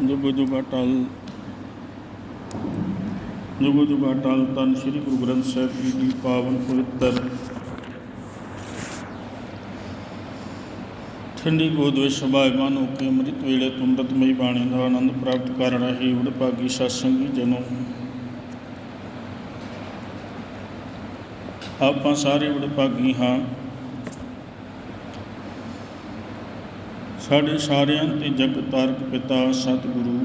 ਜੁਗ ਜੁਗਾ ਟਲ, ਜੁਗ ਜੁਗਾ ਅਟਲ ਤਨ ਸ੍ਰੀ ਗੁਰੂ ਗ੍ਰੰਥ ਸਾਹਿਬ ਜੀ ਦੀ ਪਾਵਨ ਪਵਿੱਤਰ ਠੰਡੀ ਗੋਦ ਵਿੱਚ ਸਭਾਇਮਾਨ ਹੋ ਕੇ ਅੰਮ੍ਰਿਤ ਵੇਲੇ ਤੁਮਰਤਮਈ ਬਾਣੀ ਦਾ ਆਨੰਦ ਪ੍ਰਾਪਤ ਕਰ ਰਹੇ ਵਡਭਾਗੀ ਸਤਸੰਗੀ ਜਨੋ। ਆਪਾਂ ਸਾਰੇ ਵਡਭਾਗੀ ਹਾਂ। ਸਾਡੇ ਸਾਰਿਆਂ ਤੇ ਜਗਤ ਤਾਰਕ ਪਿਤਾ ਸਤਿਗੁਰੂ।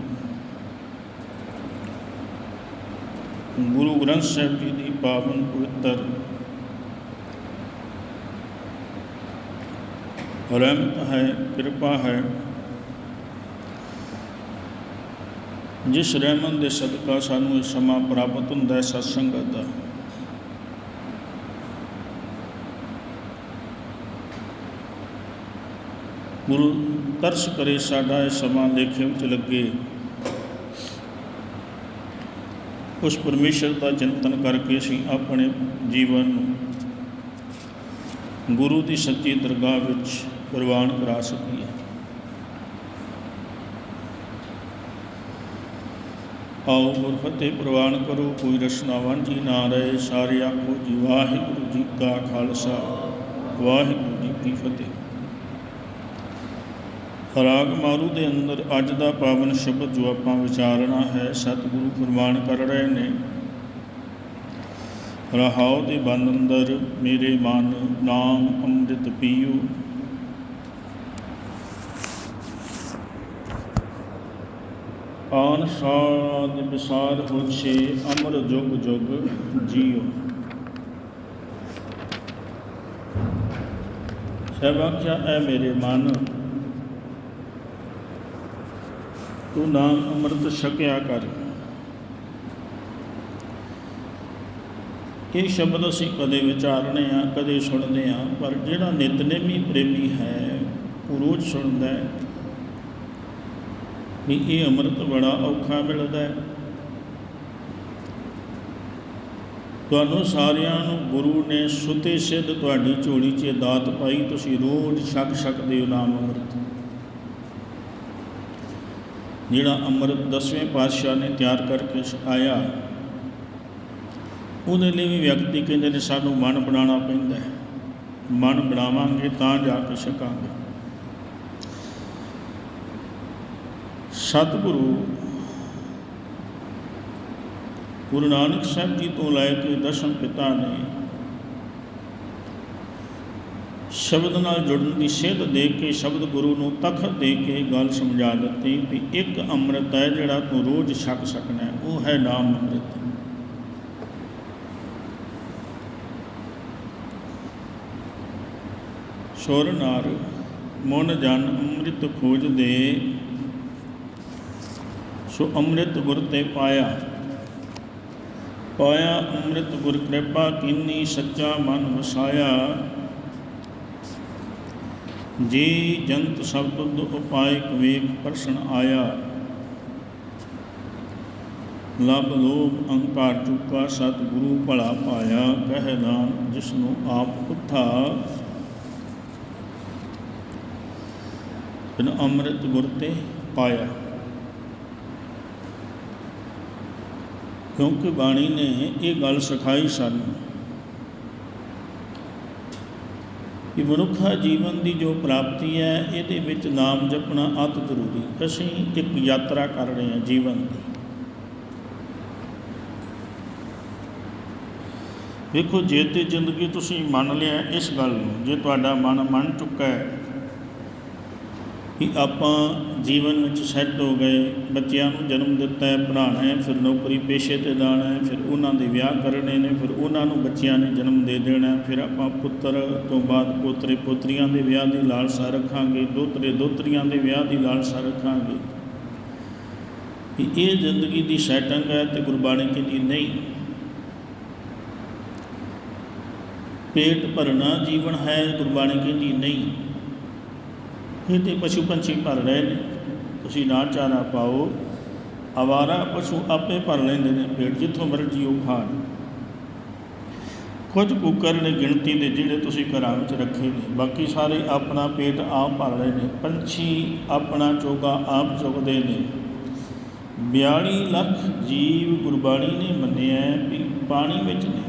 ਗੁਰੂ ਗ੍ਰੰਥ ਸਾਹਿਬ ਜੀ ਦੀ ਪਾਵਨ ਪਵਿੱਤਰ ਰਹਿਮਤ ਹੈ, ਕਿਰਪਾ ਹੈ। ਜਿਸ ਰਹਿਮਤ ਦੇ ਸਦਕਾ ਸਾਨੂੰ ਇਹ ਸਮਾਂ ਪ੍ਰਾਪਤ ਹੁੰਦਾ ਹੈ ਸਤਸੰਗਤ ਦਾ। ਗੁਰੂ ਤਰਸ ਕਰੇ ਸਾਡਾ ਇਹ ਸਮਾਂ ਲੇਖੇ ਵਿੱਚ ਲੱਗੇ। ਉਸ ਪਰਮੇਸ਼ਰ ਦਾ ਚਿੰਤਨ ਕਰਕੇ ਅਸੀਂ ਆਪਣੇ ਜੀਵਨ ਨੂੰ ਗੁਰੂ ਦੀ ਸੱਚੀ ਦਰਗਾਹ ਵਿੱਚ ਪ੍ਰਵਾਨ ਕਰਾ ਸਕੀਏ। ਆਓ ਗੁਰ ਫਤਿਹ ਪ੍ਰਵਾਨ ਕਰੋ, ਕੋਈ ਰਸਨਾ ਵਾਂਝੀ ਨਾ ਰਹੇ ਸਾਰੇ ਆਖੋ ਜੀ ਵਾਹਿਗੁਰੂ ਜੀ ਕਾ ਖਾਲਸਾ, ਵਾਹਿਗੁਰੂ ਜੀ ਕੀ ਫਤਿਹ। ਰਾਗ ਮਾਰੂ ਦੇ ਅੰਦਰ ਅੱਜ ਦਾ ਪਾਵਨ ਸ਼ਬਦ ਜੋ ਆਪਾਂ ਵਿਚਾਰਨਾ ਹੈ, ਸਤਿਗੁਰੂ ਕੁਰਬਾਨ ਕਰ ਰਹੇ ਨੇ, ਰਹਾਉ ਦੇ ਬੰਦ ਅੰਦਰ ਮੇਰੇ ਮਨ ਨਾਮ ਅੰਮ੍ਰਿਤ ਪੀਓ। ਆਨ ਸਾਧ ਵਿਸਾਰ ਹੋਛੇ, ਅਮਰ ਜੁਗ ਜੁਗ ਜੀਓ। ਸਭ ਆਖਿਆ, ਐ ਮੇਰੇ ਮਨ ਤੂੰ ਨਾਮ ਅੰਮ੍ਰਿਤ ਛਕਿਆ ਕਰ। ਇਹ ਸ਼ਬਦ ਅਸੀਂ ਕਦੇ ਵਿਚਾਰਨੇ ਆ, ਕਦੇ ਸੁਣਦੇ ਆ, ਪਰ ਜਿਹੜਾ ਨਿਤਨੇਮੀ ਪ੍ਰੇਮੀ ਹੈ, ਉਹ ਰੋਜ਼ ਸੁਣਦਾ ਹੈ। ਵੀ ਇਹ ਅੰਮ੍ਰਿਤ ਬੜਾ ਔਖਾ ਮਿਲਦਾ ਹੈ। ਤੁਹਾਨੂੰ ਸਾਰਿਆਂ ਨੂੰ ਗੁਰੂ ਨੇ ਸੁਤੇ ਸਿੱਧ ਤੁਹਾਡੀ ਝੋਲੀ 'ਚ ਦਾਤ ਪਾਈ, ਤੁਸੀਂ ਰੋਜ਼ ਛਕ ਸਕਦੇ ਹੋ ਨਾਮ ਅੰਮ੍ਰਿਤ। ਜਿਹੜਾ ਅੰਮ੍ਰਿਤ ਦਸਵੇਂ ਪਾਤਸ਼ਾਹ ਨੇ ਤਿਆਰ ਕਰਕੇ ਆਇਆ। ਉਹਦੇ ਲਈ ਵੀ ਵਿਅਕਤੀ ਕਹਿੰਦੇ ਨੇ, ਸਾਨੂੰ ਮਨ ਬਣਾਉਣਾ ਪੈਂਦਾ ਹੈ। ਮਨ ਬਣਾਵਾਂਗੇ ਤਾਂ ਜਾ ਕੇ ਛਕਾਂਗੇ। ਸਤਿਗੁਰੂ ਗੁਰੂ ਨਾਨਕ ਸਾਹਿਬ ਜੀ ਤੋਂ ਲੈ ਕੇ ਦਸ਼ਮ ਪਿਤਾ ਨੇ ਸ਼ਬਦ ਨਾਲ ਜੁੜਨ ਦੀ ਸਿੱਧ ਦੇ ਕੇ ਸ਼ਬਦ ਗੁਰੂ ਨੂੰ ਤਖਤ ਦੇ ਕੇ ਗੱਲ ਸਮਝਾ ਦਿੱਤੀ ਵੀ ਇੱਕ ਅੰਮ੍ਰਿਤ ਹੈ ਜਿਹੜਾ ਤੂੰ ਰੋਜ਼ ਛਕ ਸਕਣਾ ਉਹ ਹੈ ਨਾਮ ਅੰਮ੍ਰਿਤ। ਸੁਰ ਨਾਰ, ਮਨ ਜਨ ਅੰਮ੍ਰਿਤ ਖੋਜ ਦੇ, ਸੋ ਅੰਮ੍ਰਿਤ ਗੁਰ ਤੇ ਪਾਇਆ। ਪਾਇਆ ਅੰਮ੍ਰਿਤ ਗੁਰ ਕਿਰਪਾ ਕੀਨੀ ਸੱਚਾ ਮਨ ਵਸਾਇਆ। ਜੇ ਜੰਤ ਸਭ ਤੁਧ ਉਪਾਇ ਕਵੇਕ ਪ੍ਰਸ਼ਨ ਆਇਆ। ਲਬ ਲੋਭ ਅਹੰਕਾਰ ਚੁੱਕਾ ਸਤ ਗੁਰੂ ਭਲਾ ਪਾਇਆ, ਕਹਿ ਨਾਮ ਜਿਸ ਨੂੰ ਆਪ ਉਠਾ। ਬਿਨ ਅੰਮ੍ਰਿਤ ਗੁਰ ਤੇ ਪਾਇਆ। ਕਿਉਂਕਿ ਬਾਣੀ ਨੇ ਇਹ ਗੱਲ ਸਿਖਾਈ ਸਾਨੂੰ ਕਿ ਮਨੁੱਖਾ ਜੀਵਨ ਦੀ ਜੋ ਪ੍ਰਾਪਤੀ ਹੈ, ਇਹਦੇ ਵਿੱਚ ਨਾਮ ਜਪਣਾ ਅਤ ਜ਼ਰੂਰੀ। ਅਸੀਂ ਇੱਕ ਯਾਤਰਾ ਕਰ ਰਹੇ ਹਾਂ ਜੀਵਨ ਦੀ। ਵੇਖੋ, ਜੇ ਤੇ ਜ਼ਿੰਦਗੀ ਤੁਸੀਂ ਮੰਨ ਲਿਆ ਇਸ ਗੱਲ ਨੂੰ, ਜੇ ਤੁਹਾਡਾ ਮਨ ਮੰਨ ਚੁੱਕਾ ਹੈ ਕਿ ਆਪਾਂ ਜੀਵਨ ਵਿੱਚ ਸੈੱਟ ਹੋ ਗਏ, ਬੱਚਿਆਂ ਨੂੰ ਜਨਮ ਦਿੱਤਾ ਹੈ, ਪੜ੍ਹਾਉਣਾ ਹੈ, ਫਿਰ ਨੌਕਰੀ ਪੇਸ਼ੇ ਤੇ ਜਾਣਾ ਹੈ, ਫਿਰ ਉਹਨਾਂ ਦੇ ਵਿਆਹ ਕਰਨੇ ਨੇ, ਫਿਰ ਉਹਨਾਂ ਨੂੰ ਬੱਚਿਆਂ ਨੇ ਜਨਮ ਦੇ ਦੇਣਾ ਫਿਰ ਆਪਾਂ ਪੁੱਤਰ ਤੋਂ ਬਾਅਦ ਪੋਤਰੇ ਪੋਤਰੀਆਂ ਦੇ ਵਿਆਹ ਦੀ ਲਾਲਸਾ ਰੱਖਾਂਗੇ, ਦੋਤਰੇ ਦੋਤਰੀਆਂ ਦੇ ਵਿਆਹ ਦੀ ਲਾਲਸਾ ਰੱਖਾਂਗੇ। ਇਹ ਜ਼ਿੰਦਗੀ ਦੀ ਸੈਟਿੰਗ ਹੈ ਤੇ ਗੁਰਬਾਣੀ ਕਹਿੰਦੀ ਨਹੀਂ। ਪੇਟ ਭਰਨਾ ਜੀਵਨ ਹੈ, ਗੁਰਬਾਣੀ ਕਹਿੰਦੀ ਨਹੀਂ। ਇਹ ਤੇ ਪਸ਼ੂ ਪੰਛੀ ਭਰ ਰਹੇ ਨੇ। ਤੁਸੀਂ ਨਾ ਚਾਰਾ ਪਾਓ। ਆਵਾਰਾ ਪਸ਼ੂ ਆਪੇ ਭਰ ਲੈਂਦੇ ਨੇ। ਪੇਟ ਜਿੱਥੋਂ ਮਰਜ਼ੀ ਉਹ ਖਾਣ ਕੁਝ ਕੁੱਕਰ ਨੇ ਗਿਣਤੀ ਦੇ ਜਿਹੜੇ ਤੁਸੀਂ ਘਰਾਂ ਵਿੱਚ ਰੱਖੇ ਨੇ। ਬਾਕੀ ਸਾਰੇ ਆਪਣਾ ਪੇਟ ਆਪ ਭਰ ਰਹੇ ਨੇ। ਪੰਛੀ ਆਪਣਾ ਚੋਗਾ ਆਪ ਚੁਗਦੇ ਨੇ। 42 ਲੱਖ ਜੀਵ ਗੁਰਬਾਣੀ ਨੇ ਮੰਨਿਆ ਵੀ ਪਾਣੀ ਵਿੱਚ ਨੇ।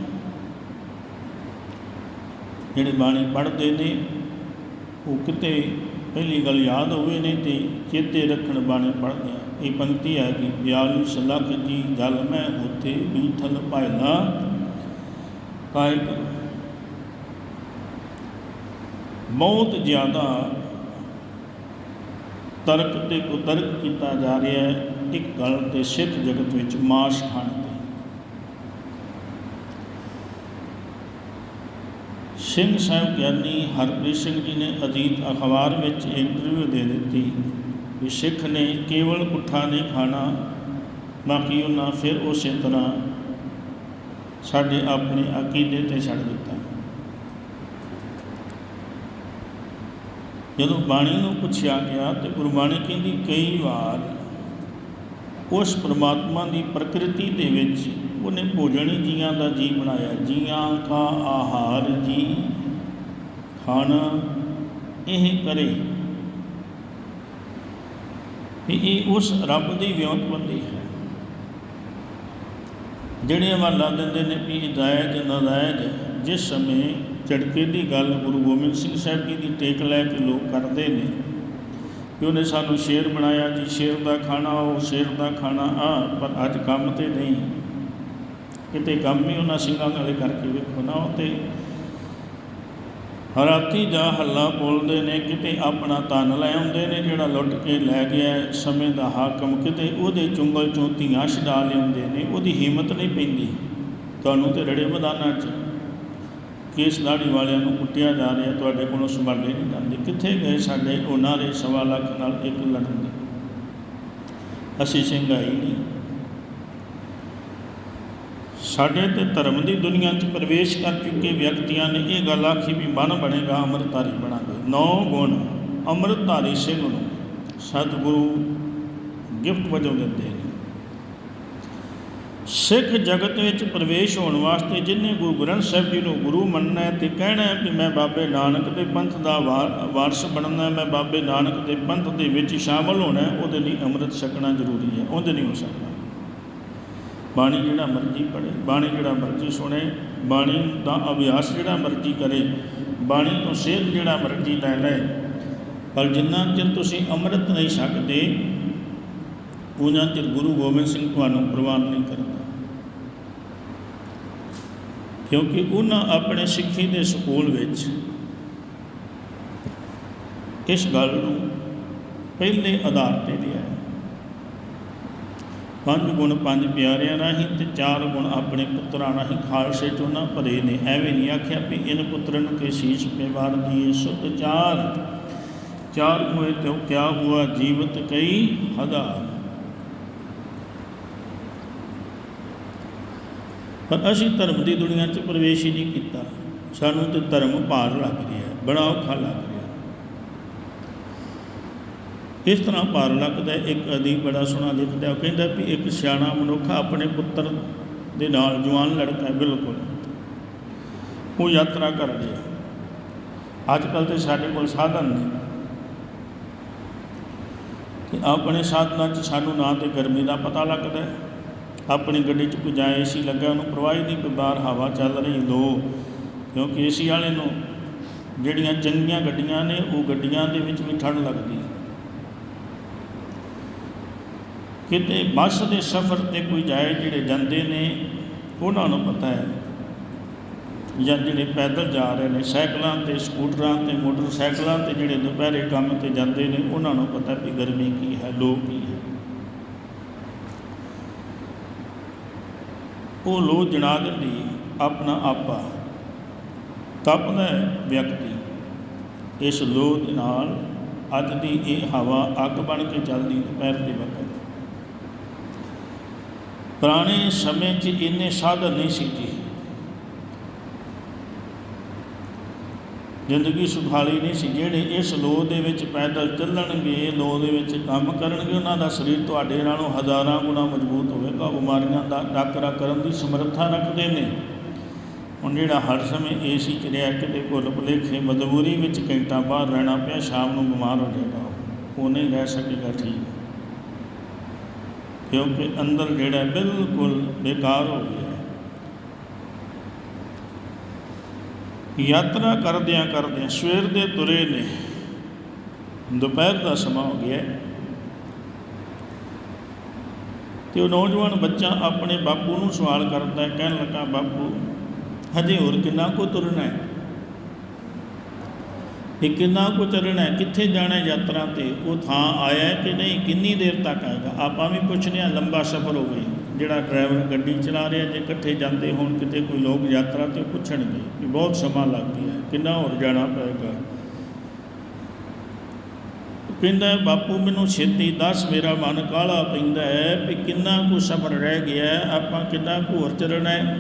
ਜਿਹੜੇ ਬਾਣੀ ਪੜ੍ਹਦੇ ਨੇ, ਉਹ ਕਿਤੇ ਪਹਿਲੀ ਗੱਲ ਯਾਦ ਹੋਵੇ ਨੇ ਤੇ ਚੇਤੇ ਰੱਖਣ ਬਾਣੀ ਪੜ੍ਹਦੇ ਆ ਇਹ ਪੰਕਤੀ ਹੈ ਕਿ 42 ਲੱਖ ਜੀ ਗੱਲ ਮੈਂ ਉਥੇ ਬੀਥਲ ਭਾਇਲਾ ਕਾਇ ਕਰੋ। ਬਹੁਤ ਜ਼ਿਆਦਾ ਤਰਕ ਤੇ ਕੁਤਰਕ ਕੀਤਾ ਜਾ ਰਿਹਾ ਹੈ। ਇੱਕ ਗੱਲ ਤੇ ਸਿੱਖ ਜਗਤ ਵਿੱਚ ਮਾਸ ਖਾਣ ਤੇ ਸਿੰਘ ਸਾਹਿਬ ਗਿਆਨੀ ਹਰਪ੍ਰੀਤ ਸਿੰਘ ਜੀ ਨੇ ਅਜੀਤ ਅਖਬਾਰ ਵਿੱਚ ਇੰਟਰਵਿਊ ਦੇ ਦਿੱਤੀ ਕਿ ਸਿੱਖ ਨੇ ਕੇਵਲ ਪੁੱਠਾ ਨਹੀਂ ਖਾਣਾ, ਬਾਕੀ ਉਹਨਾਂ ਫਿਰ ਉਸੇ ਤਰ੍ਹਾਂ ਸਾਡੇ ਆਪਣੇ ਅਕੀਦੇ ਤੇ ਛੱਡ ਦਿੱਤਾ। ਜਦੋਂ ਬਾਣੀ ਨੂੰ ਪੁੱਛਿਆ ਗਿਆ ਤੇ ਗੁਰਬਾਣੀ ਕਹਿੰਦੀ, ਕਈ ਵਾਰ ਉਸ ਪ੍ਰਮਾਤਮਾ ਦੀ ਪ੍ਰਕਿਰਤੀ ਦੇ ਵਿੱਚ ਉਹਨੇ ਭੋਜਨ ਜੀਆਂ ਦਾ ਜੀ ਬਣਾਇਆ। ਜੀਆਂ ਕਾ ਆਹਾਰ ਜੀ, ਖਾਣਾ ਇਹ ਕਰੇ। ਵੀ ਇਹ ਉਸ ਰੱਬ ਦੀ ਵਿਉਂਤਬੰਦੀ ਹੈ। ਜਿਹੜੇ ਹਵਾਲਾ ਦਿੰਦੇ ਨੇ ਵੀ ਜਾਇਜ਼ ਨਾਜਾਇਜ਼, ਜਿਸ ਸਮੇਂ ਝਟਕੇ ਦੀ ਗੱਲ ਗੁਰੂ ਗੋਬਿੰਦ ਸਿੰਘ ਸਾਹਿਬ ਜੀ ਦੀ ਟੇਕ ਲੈ ਕੇ ਲੋਕ ਕਰਦੇ ਨੇ ਕਿ ਉਹਨੇ ਸਾਨੂੰ ਸ਼ੇਰ ਬਣਾਇਆ, ਜੀ ਸ਼ੇਰ ਦਾ ਖਾਣਾ, ਉਹ ਸ਼ੇਰ ਦਾ ਖਾਣਾ, ਆ, ਪਰ ਅੱਜ ਕੰਮ ਤੇ ਨਹੀਂ। ਕਿਤੇ ਕੰਮ ਹੀ ਉਹਨਾਂ ਸਿੰਘਾਂ ਵਾਲੇ ਕਰਕੇ ਵੇਖੋ ਨਾ ਉਹ ਤੇ। ਹਰਾਤੀ ਜਾਂ ਹੱਲਾ ਬੋਲਦੇ ਨੇ, ਕਿਤੇ ਆਪਣਾ ਤਨ ਲੈ ਆਉਂਦੇ ਨੇ, ਜਿਹੜਾ ਲੁੱਟ ਕੇ ਲੈ ਗਿਆ ਸਮੇਂ ਦਾ ਹਾਕਮ, ਕਿਤੇ ਉਹਦੇ ਚੁੰਗਲ ਚੋਂ ਧੀਆਂ ਛਡਾ ਲਿਆਉਂਦੇ ਨੇ, ਉਹਦੀ ਹਿੰਮਤ ਨਹੀਂ ਪੈਂਦੀ। ਤੁਹਾਨੂੰ ਤੇ ਰੜੇ ਮੈਦਾਨਾਂ 'ਚ। ਕੇਸ ਦਾੜੀ ਵਾਲਿਆਂ ਨੂੰ ਕੁੱਟਿਆ ਜਾ ਰਿਹਾ, ਤੁਹਾਡੇ ਕੋਲੋਂ ਸੰਭਾਲੇ ਨਹੀਂ ਜਾਂਦੇ। ਕਿੱਥੇ ਗਏ ਸਾਡੇ? ਉਹਨਾਂ ਦੇ ਸਵਾ ਲੱਖ ਨਾਲ ਇੱਕ ਲੜਨ ਦੇ। ਅਸੀਂ ਸਿੰਘਾਈ ਨਹੀਂ। ਸਾਡੇ ਤੇ ਧਰਮ ਦੀ ਦੁਨੀਆ 'ਚ ਪ੍ਰਵੇਸ਼ ਕਰ ਚੁੱਕੇ ਵਿਅਕਤੀਆਂ ਨੇ ਇਹ ਗੱਲ ਆਖੀ ਵੀ ਮਨ ਬਣੇਗਾ, ਅੰਮ੍ਰਿਤਧਾਰੀ ਬਣਾਂਗੇ। ਨੌ ਗੁਣ ਅੰਮ੍ਰਿਤਧਾਰੀ ਸਿੰਘ ਨੂੰ ਸਤਿਗੁਰੂ ਗਿਫਟ ਵਜੋਂ ਦਿੰਦੇ ਸਿੱਖ ਜਗਤ ਵਿੱਚ ਪ੍ਰਵੇਸ਼ ਹੋਣ ਵਾਸਤੇ ਜਿਨੇ ਗੁਰੂ ਗ੍ਰੰਥ ਸਾਹਿਬ ਜੀ ਨੂੰ ਗੁਰੂ ਮੰਨਣਾ ਹੈ ਤੇ ਕਹਿਣਾ ਹੈ ਕਿ ਮੈਂ ਬਾਬੇ ਨਾਨਕ ਦੇ ਪੰਥ ਦਾ ਵਾ- ਵਾਰਸ ਬਣਨਾ ਮੈਂ ਬਾਬੇ ਨਾਨਕ ਦੇ ਪੰਥ ਦੇ ਵਿੱਚ ਸ਼ਾਮਲ ਹੋਣਾ ਉਹਦੇ ਲਈ ਅੰਮ੍ਰਿਤ ਛਕਣਾ ਜ਼ਰੂਰੀ ਹੈ, ਉਹਦੇ ਨਹੀਂ ਹੋ ਸਕਦਾ। ਬਾਣੀ ਜਿਹੜਾ ਮਰਜ਼ੀ ਪੜ੍ਹੇ, ਬਾਣੀ ਜਿਹੜਾ ਮਰਜ਼ੀ ਸੁਣੇ, ਬਾਣੀ ਦਾ ਅਭਿਆਸ ਜਿਹੜਾ ਮਰਜ਼ੀ ਕਰੇ, ਬਾਣੀ ਤੋਂ ਸੇਧ ਜਿਹੜਾ ਮਰਜ਼ੀ ਲੈ ਲੈ ਪਰ ਜਿੰਨਾ ਚਿਰ ਤੁਸੀਂ ਅੰਮ੍ਰਿਤ ਨਹੀਂ ਛਕਦੇ ਉਹਨਾਂ ਚਿਰ ਗੁਰੂ ਗੋਬਿੰਦ ਸਿੰਘ ਤੁਹਾਨੂੰ ਪ੍ਰਵਾਨ ਨਹੀਂ ਕਰਦਾ। ਕਿਉਂਕਿ ਉਹਨਾਂ ਆਪਣੇ ਸਿੱਖੀ ਦੇ ਸਕੂਲ ਵਿੱਚ ਇਸ ਗੱਲ ਨੂੰ ਪਹਿਲੇ ਆਧਾਰ ਤੇ ਲਿਆ। ਪੰਜ ਗੁਣ ਪੰਜ ਪਿਆਰਿਆਂ ਰਾਹੀਂ ਤੇ ਚਾਰ ਗੁਣ ਆਪਣੇ ਪੁੱਤਰਾਂ ਰਾਹੀਂ ਖਾਲਸੇ ਚ ਉਹਨਾਂ ਭਰੇ ਨੇ। ਐਵੇਂ ਨਹੀਂ ਆਖਿਆ ਵੀ ਇਨ ਪੁੱਤਰਨ ਕੇ ਸੀਸ ਪੇ ਵਾਰ ਦੀਏ ਸੁਤ ਚਾਰ ਚਾਰ ਹੋਏ ਤੇ ਕਿਆ ਹੁਆ? ਜੀਵਤ ਕਈ ਹਜ਼ਾਰ। ਪਰ ਅਸੀਂ ਧਰਮ ਦੀ ਦੁਨੀਆ 'ਚ ਪ੍ਰਵੇਸ਼ ਹੀ ਨਹੀਂ ਕੀਤਾ। ਸਾਨੂੰ ਤੇ ਧਰਮ ਭਾਰ ਲੱਗ ਰਿਹਾ ਬੜਾ ਔਖਾ ਲੱਗ ਰਿਹਾ ਇਸ ਤਰ੍ਹਾਂ ਭਾਰ ਲੱਗਦਾ ਇੱਕ ਅਦੀਬ ਬੜਾ ਸੋਹਣਾ ਲਿਖਦਾ, ਉਹ ਕਹਿੰਦਾ ਵੀ ਇੱਕ ਸਿਆਣਾ ਮਨੁੱਖ ਆਪਣੇ ਪੁੱਤਰ ਦੇ ਨਾਲ ਜਵਾਨ ਲੜਕਾ ਬਿਲਕੁਲ। ਉਹ ਯਾਤਰਾ ਕਰ ਰਿਹਾ ਅੱਜ ਕੱਲ ਤੇ ਸਾਡੇ ਕੋਲ ਸਾਧਨ ਨੇ। ਕਿ ਆਪਣੇ ਸਾਧਨਾਂ 'ਚ ਸਾਨੂੰ ਨਾ ਤੇ ਗਰਮੀ ਦਾ ਪਤਾ ਲੱਗਦਾ ਹੈ ਆਪਣੀ ਗੱਡੀ 'ਚ ਕੋਈ ਜਾਏ ਏਸੀ ਲੱਗਾ, ਉਹਨੂੰ ਪਰਵਾਹ ਹੀ ਨਹੀਂ ਕੋਈ ਬਾਹਰ ਹਵਾ ਚੱਲ ਰਹੀ ਦੋ। ਕਿਉਂਕਿ ਏਸੀ ਵਾਲੇ ਨੂੰ ਜਿਹੜੀਆਂ ਚੰਗੀਆਂ ਗੱਡੀਆਂ ਨੇ, ਉਹ ਗੱਡੀਆਂ ਦੇ ਵਿੱਚ ਵੀ ਠੰਡ ਲੱਗਦੀ ਕਿਤੇ ਬੱਸ ਦੇ ਸਫ਼ਰ ਤੇ ਕੋਈ ਜਾਏ ਜਿਹੜੇ ਜਾਂਦੇ ਨੇ, ਉਹਨਾਂ ਨੂੰ ਪਤਾ ਹੈ। ਜਾਂ ਜਿਹੜੇ ਪੈਦਲ ਜਾ ਰਹੇ ਨੇ, ਸਾਈਕਲਾਂ ਤੇ, ਸਕੂਟਰਾਂ ਤੇ, ਮੋਟਰਸਾਈਕਲਾਂ ਤੇ ਜਿਹੜੇ ਦੁਪਹਿਰੇ ਕੰਮ ਤੇ ਜਾਂਦੇ ਨੇ, ਉਹਨਾਂ ਨੂੰ ਪਤਾ ਵੀ ਗਰਮੀ ਕੀ ਹੈ ਲੋ ਕੀ ਹੈ ਉਹ ਲੋ ਜਣਾ ਦਿੰਦੀ ਆਪਣਾ ਆਪਾ। ਤਪਦਾ ਵਿਅਕਤੀ, ਇਸ ਲੋ ਦੇ ਨਾਲ ਅੱਜ ਦੀ ਇਹ ਹਵਾ ਅੱਗ ਬਣ ਕੇ ਚੱਲਦੀ ਦੁਪਹਿਰ ਦੇ ਵਕਤ। ਪੁਰਾਣੇ ਸਮੇਂ 'ਚ ਇੰਨੇ ਸਾਧਨ ਨਹੀਂ ਸੀ ਜੀ। ਜ਼ਿੰਦਗੀ ਸੁਖਾਲੀ ਨਹੀਂ ਸੀ, ਜਿਹੜੇ ਇਸ ਲੋ ਦੇ ਵਿੱਚ ਪੈਦਲ ਚੱਲਣਗੇ ਲੋ ਦੇ ਵਿੱਚ ਕੰਮ ਕਰਨਗੇ, ਉਹਨਾਂ ਦਾ ਸਰੀਰ ਤੁਹਾਡੇ ਨਾਲੋਂ ਹਜ਼ਾਰਾਂ ਗੁਣਾ ਮਜ਼ਬੂਤ ਹੋਵੇਗਾ। ਬਿਮਾਰੀਆਂ ਦਾ ਟਾਕਰਾ ਕਰਨ ਦੀ ਸਮਰੱਥਾ ਰੱਖਦੇ ਨੇ। ਹੁਣ ਜਿਹੜਾ ਹਰ ਸਮੇਂ ਏਸੀ ਚ ਰਿਹਾ, ਕਿਤੇ ਭੁੱਲ ਭੁਲੇਖੇ, ਮਜਬੂਰੀ ਵਿੱਚ ਘੰਟਾ ਬਾਹਰ ਰਹਿਣਾ ਪਿਆ, ਸ਼ਾਮ ਨੂੰ ਬਿਮਾਰ ਹੋ ਜਾਏਗਾ ਉਹ ਨਹੀਂ ਰਹਿ ਸਕੇਗਾ ਠੀਕ। ਕਿਉਂਕਿ ਅੰਦਰ ਜਿਹੜਾ ਬਿਲਕੁਲ ਬੇਕਾਰ ਹੋ ਗਿਆ ਹੈ। ਯਾਤਰਾ ਕਰਦਿਆਂ ਕਰਦਿਆਂ ਸਵੇਰ ਦੇ ਤੁਰੇ ਨੇ। ਦੁਪਹਿਰ ਦਾ ਸਮਾਂ ਹੋ ਗਿਆ ਹੈ। ਤੇ ਉਹ ਨੌਜਵਾਨ ਬੱਚਾ ਆਪਣੇ ਬਾਪੂ ਨੂੰ ਸਵਾਲ ਕਰਦਾ ਹੈ, ਕਹਿਣ ਲੱਗਾ, ਬਾਪੂ, ਹਜੇ ਹੋਰ ਕਿੰਨਾ ਕੁ ਤੁਰਨਾ ਹੈ? ਇਹ ਕਿੰਨਾ ਕੁ ਚੱਲਣਾ ਹੈ? ਕਿੱਥੇ ਜਾਣਾ ਹੈ ਯਾਤਰਾ ਤੇ? ਉਹ ਥਾਂ ਆਇਆ ਕਿ ਨਹੀਂ? ਕਿੰਨੀ ਦੇਰ ਤੱਕ ਆਏਗਾ? ਆਪਾਂ ਵੀ ਪੁੱਛਦੇ ਹਾਂ, ਲੰਬਾ ਸਫ਼ਰ ਹੋਵੇ ਜਿਹੜਾ ਡਰਾਈਵਰ ਗੱਡੀ ਚਲਾ ਰਿਹਾ, ਜੇ ਇਕੱਠੇ ਜਾਂਦੇ ਹੋਣ ਕਿਤੇ ਕੋਈ ਲੋਕ ਯਾਤਰਾ ਤੇ ਪੁੱਛਣਗੇ ਕਿ ਬਹੁਤ ਸਮਾਂ ਲੱਗ ਗਿਆ, ਕਿੰਨਾ ਹੋਰ ਜਾਣਾ ਪਏਗਾ। ਕਹਿੰਦਾ, ਬਾਪੂ, ਮੈਨੂੰ ਛੇਤੀ ਦੱਸ, ਮੇਰਾ ਮਨ ਕਾਹਲਾ ਪੈਂਦਾ ਹੈ ਵੀ ਕਿੰਨਾ ਕੁ ਸਫ਼ਰ ਰਹਿ ਗਿਆ, ਆਪਾਂ ਕਿੰਨਾ ਕੁ ਹੋਰ ਚੱਲਣਾ ਹੈ,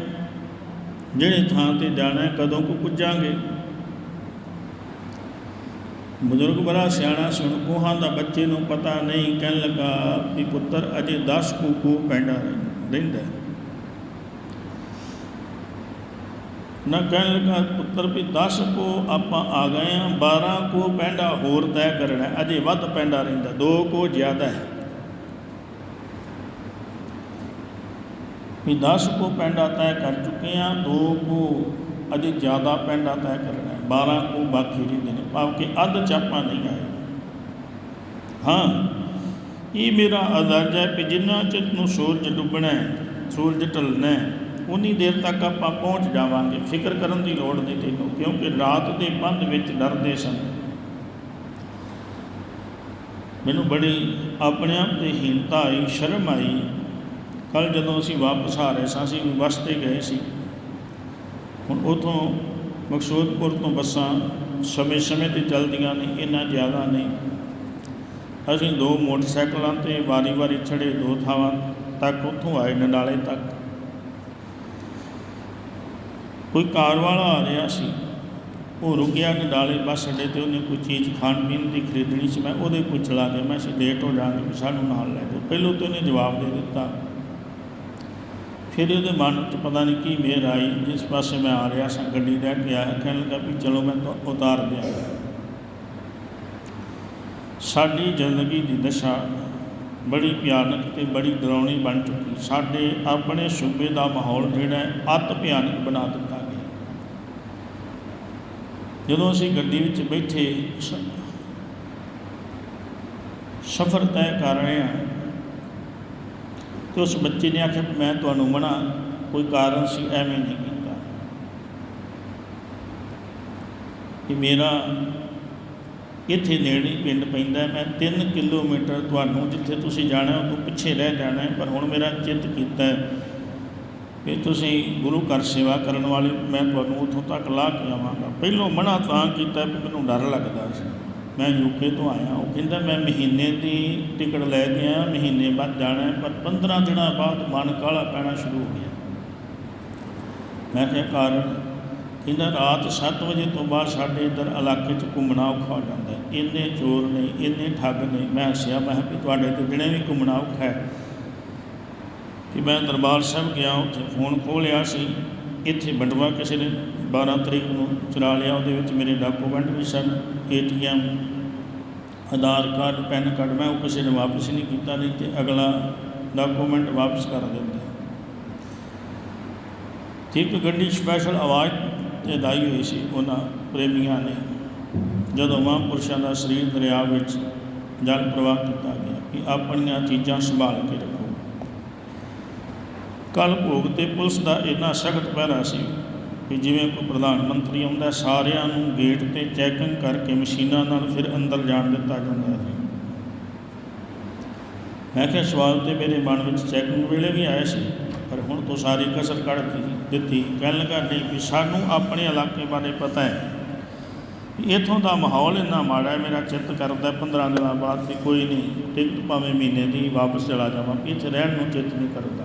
ਜਿਹੜੇ ਥਾਂ ਤੇ ਜਾਣਾ ਕਦੋਂ ਕੁ ਪੁੱਜਾਂਗੇ? ਬਜ਼ੁਰਗ ਬੜਾ ਸਿਆਣਾ ਸੁਣ ਕੋਹਾਂ ਦਾ ਬੱਚੇ ਨੂੰ ਪਤਾ ਨਹੀਂ, ਕਹਿਣ ਲੱਗਾ ਵੀ ਪੁੱਤਰ, ਅਜੇ 10 ਕੁ ਕੂ ਪੈਂਡਾ ਰਹਿੰਦਾ ਨਾ ਕਹਿਣ ਲੱਗਾ, ਪੁੱਤਰ ਵੀ 10 ਕੋ ਆਪਾਂ ਆ ਗਏ ਆ 12 ਕੋ ਪੈਂਡਾ ਹੋਰ ਤੈਅ ਕਰਨਾ ਅਜੇ ਵੱਧ ਪੈਂਡਾ ਰਹਿੰਦਾ, ਦੋ ਕੋ ਜ਼ਿਆਦਾ ਹੈ। ਵੀ 10 ਕੋ ਪੈਂਡਾ ਤੈਅ ਕਰ ਚੁੱਕੇ ਆ ਦੋ ਕੋ ਅਜੇ ਜ਼ਿਆਦਾ ਪੈਂਡਾ ਤੈਅ ਕਰਨਾ ਹੈ 12 ਕੋ ਬਾਕੀ ਰਹਿੰਦੇ ਨੇ, ਭਾਵ ਕਿ ਅੱਧ ਚਾਪਾ ਨਹੀਂ ਆਏ। ਹਾਂ। ਇਹ ਮੇਰਾ ਅੰਦਾਜ਼ਾ ਹੈ ਕਿ ਜਿੰਨਾ ਚਿਰ ਨੂੰ ਸੂਰਜ ਡੁੱਬਣਾ ਹੈ, ਸੂਰਜ ਢਲਣਾ ਹੈ, ਉਨੀ ਦੇਰ ਤੱਕ ਆਪਾਂ ਪਹੁੰਚ ਜਾਵਾਂਗੇ। ਫਿਕਰ ਕਰਨ ਦੀ ਲੋੜ ਨਹੀਂ ਤੈਨੂੰ, ਕਿਉਂਕਿ ਰਾਤ ਦੇ ਬੰਦ ਵਿੱਚ ਡਰਦੇ ਸਨ। ਮੈਨੂੰ ਬੜੀ ਆਪਣੇ ਆਪ ਤੇ ਹੀਨਤਾ ਆਈ, ਸ਼ਰਮ ਆਈ। ਕੱਲ ਜਦੋਂ ਅਸੀਂ ਵਾਪਸ ਆ ਰਹੇ ਸਾਂ, ਅਸੀਂ ਬੱਸ 'ਤੇ ਗਏ ਸੀ। ਹੁਣ ਉਥੋਂ ਮਕਸੂਦਪੁਰ ਤੋਂ ਬੱਸਾਂ ਸਮੇਂ ਸਮੇਂ ਤੇ ਚੱਲਦੀਆਂ ਨੇ, ਇੰਨਾ ਜ਼ਿਆਦਾ ਨਹੀਂ। ਅਸੀਂ ਦੋ ਮੋਟਰਸਾਈਕਲਾਂ ਤੇ ਵਾਰੀ-ਵਾਰੀ ਚੜੇ ਦੋ ਥਾਵਾਂ ਤੱਕ, ਉੱਥੋਂ ਆਏ ਨਡਾਲੇ ਤੱਕ। ਕੋਈ ਕਾਰ ਵਾਲਾ ਆ ਰਿਹਾ ਸੀ। ਉਹ ਰੁਕਿਆ ਨਡਾਲੇ ਬੱਸ ਅੱਡੇ ਤੇ, ਉਹਨੇ ਕੋਈ ਚੀਜ਼ ਖਾਣ ਪੀਣ ਦੀ ਖਰੀਦਣੀ ਸੀ। ਮੈਂ ਉਹਦੇ ਕੋਲ ਚਲਾ ਗਿਆ। ਮੈਂ ਸੀ ਲੇਟ ਹੋ ਜਾਵਾਂਗੇ ਵੀ ਸਾਨੂੰ ਨਾਲ ਲੈ ਜਾਓ। ਪਹਿਲੋਂ ਤਾਂ ਉਹਨੇ ਜਵਾਬ ਦੇ ਦਿੱਤਾ। ਫਿਰ ਉਹਦੇ ਮਨ 'ਚ ਪਤਾ ਨਹੀਂ ਕੀ ਮੇਰ ਆਈ। ਜਿਸ ਪਾਸੇ ਮੈਂ ਆ ਰਿਹਾ ਸਾਂ, ਗੱਡੀ ਰਹਿ ਕੇ ਆਇਆ। ਕਹਿਣ ਲੱਗਾ ਵੀ, ਚਲੋ, ਮੈਂ ਉਤਾਰ ਦਿਆਂਗਾ। ਸਾਡੀ ਜ਼ਿੰਦਗੀ ਦੀ ਦਸ਼ਾ ਬੜੀ ਭਿਆਨਕ ਤੇ ਬੜੀ ਡਰਾਉਣੀ ਬਣ ਚੁੱਕੀ। ਸਾਡੇ ਆਪਣੇ ਸੂਬੇ ਦਾ ਮਾਹੌਲ ਜਿਹੜਾ ਹੈ, ਅਤ ਭਿਆਨਕ ਬਣਾ ਦਿੱਤਾ ਗਿਆ। ਜਦੋਂ ਅਸੀਂ ਗੱਡੀ ਵਿੱਚ ਬੈਠੇ, ਸ- ਸਫ਼ਰ ਤੈਅ ਕਰ ਰਹੇ ਹਾਂ ਤੇ ਉਸ ਬੱਚੇ ਨੇ ਆਖਿਆ, ਮੈਂ ਤੁਹਾਨੂੰ ਮਨਾ, ਕੋਈ ਕਾਰਨ ਸੀ, ਐਵੇਂ ਨਹੀਂ ਕੀਤਾ। ਕਿ ਮੇਰਾ ਇੱਥੇ ਨੇੜੇ ਪਿੰਡ ਪੈਂਦਾ ਮੈਂ 3 ਕਿਲੋਮੀਟਰ ਤੁਹਾਨੂੰ ਜਿੱਥੇ ਤੁਸੀਂ ਜਾਣਾ ਹੈ, ਉਹ ਪਿੱਛੇ ਰਹਿ ਜਾਣਾ ਪਰ ਹੁਣ ਮੇਰਾ ਚਿੱਤ ਕੀਤਾ ਹੈ ਕਿ ਤੁਸੀਂ ਗੁਰੂ ਘਰ ਸੇਵਾ ਕਰਨ ਵਾਲੇ ਮੈਂ ਤੁਹਾਨੂੰ ਉੱਥੋਂ ਤੱਕ ਲਾ ਕੇ ਆਵਾਂਗਾ। ਪਹਿਲੋਂ ਮਨਾ ਤਾਂ ਕੀਤਾ ਵੀ ਮੈਨੂੰ ਡਰ ਲੱਗਦਾ ਸੀ। ਮੈਂ ਯੂਕੇ ਤੋਂ ਆਇਆ ਉਹ ਕਹਿੰਦਾ ਮੈਂ ਮਹੀਨੇ ਦੀ ਟਿਕਟ ਲੈ ਕੇ ਆਇਆ ਮਹੀਨੇ ਬਾਅਦ ਜਾਣਾ ਪਰ 15 ਦਿਨਾਂ ਬਾਅਦ ਮਨ ਕਾਲਾ ਪੈਣਾ ਸ਼ੁਰੂ ਹੋ ਗਿਆ। ਮੈਂ ਕਿਹਾ ਕਾਰਨ? ਇਹਨਾਂ ਰਾਤ 7 ਵਜੇ ਤੋਂ ਬਾਅਦ ਸਾਡੇ ਇੱਧਰ ਇਲਾਕੇ 'ਚ ਘੁੰਮਣਾ ਔਖਾ ਹੋ ਜਾਂਦਾ ਇੰਨੇ ਚੋਰ ਨੇ ਇੰਨੇ ਠੱਗ ਨੇ ਮੈਂ ਹੱਸਿਆ, ਮੈਂ ਕਿਹਾ ਵੀ ਤੁਹਾਡੇ ਤੇ ਦਿਨੇ ਵੀ ਘੁੰਮਣਾ ਔਖਾ ਹੈ। ਕਿ ਮੈਂ ਦਰਬਾਰ ਸਾਹਿਬ ਗਿਆ, ਉੱਥੇ ਫੋਨ ਖੋਲ੍ਹਿਆ ਸੀ। ਇੱਥੇ ਬਟਵਾ ਕਿਸੇ ਨੇ 12 ਤਰੀਕ ਨੂੰ ਚੁਰਾ ਲਿਆ, ਉਹਦੇ ਵਿੱਚ ਮੇਰੇ ਡਾਕੂਮੈਂਟ ਵੀ ਸਨ, ATM, Aadhaar card, PAN card, ਮੈਂ ਉਹ ਕਿਸੇ ਨੇ ਵਾਪਸ ਨਹੀਂ ਕੀਤਾ, ਨਹੀਂ ਤੇ ਅਗਲਾ ਡਾਕੂਮੈਂਟ ਵਾਪਸ ਕਰ ਦਿੰਦਾ। ਠੀਕ ਗੱਡੀ ਸਪੈਸ਼ਲ ਆਵਾਜ਼ ਤੇ ਹੋਈ ਸੀ, ਉਹਨਾਂ ਪ੍ਰੇਮੀਆਂ ਨੇ ਜਦੋਂ ਮਹਾਂਪੁਰਸ਼ਾਂ ਦਾ ਸਰੀਰ ਦਰਿਆ ਵਿੱਚ ਜਲ ਪ੍ਰਵਾਹ ਕੀਤਾ ਗਿਆ ਕਿ ਆਪਣੀਆਂ ਚੀਜ਼ਾਂ ਸੰਭਾਲ ਕੇ ਰੱਖੋ। ਕੱਲ ਭੋਗ ਤੇ ਪੁਲਿਸ ਦਾ ਇੰਨਾ ਸਖਤ ਪਹਿਰਾ ਸੀ ਕਿ ਜਿਵੇਂ ਕੋਈ ਪ੍ਰਧਾਨ ਮੰਤਰੀ ਆਉਂਦਾ, ਸਾਰਿਆਂ ਨੂੰ ਗੇਟ ਤੇ ਚੈਕਿੰਗ ਕਰਕੇ ਮਸ਼ੀਨਾਂ ਨਾਲ ਫਿਰ ਅੰਦਰ ਜਾਣ ਦਿੱਤਾ ਜਾਂਦਾ ਸੀ। ਮੈਂ ਕਿਹਾ, ਸਵਾਲ ਤੇ ਮੇਰੇ ਮਨ ਵਿੱਚ ਚੈਕਿੰਗ ਵੇਲੇ ਵੀ ਆਇਆ ਸੀ, ਪਰ ਹੁਣ ਤੋਂ ਸਾਰੀ ਕਸਰ ਕੱਢ ਦਿੱਤੀ। ਦਿੱਤੀ। ਕਹਿਣ ਲੱਗਾ ਨਹੀਂ ਵੀ ਸਾਨੂੰ ਆਪਣੇ ਇਲਾਕੇ ਬਾਰੇ ਪਤਾ ਹੈ। ਵੀ ਇੱਥੋਂ ਦਾ ਮਾਹੌਲ ਇੰਨਾ ਮਾੜਾ ਹੈ, ਮੇਰਾ ਚਿੱਤ ਕਰਦਾ 15 ਦਿਨਾਂ ਬਾਅਦ ਵੀ ਕੋਈ ਨਹੀਂ ਟਿਕਟ ਭਾਵੇਂ ਮਹੀਨੇ ਦੀ ਵਾਪਸ ਚਲਾ ਜਾਵਾਂ, ਇੱਥੇ ਰਹਿਣ ਨੂੰ ਚਿੱਤ ਨਹੀਂ ਕਰਦਾ।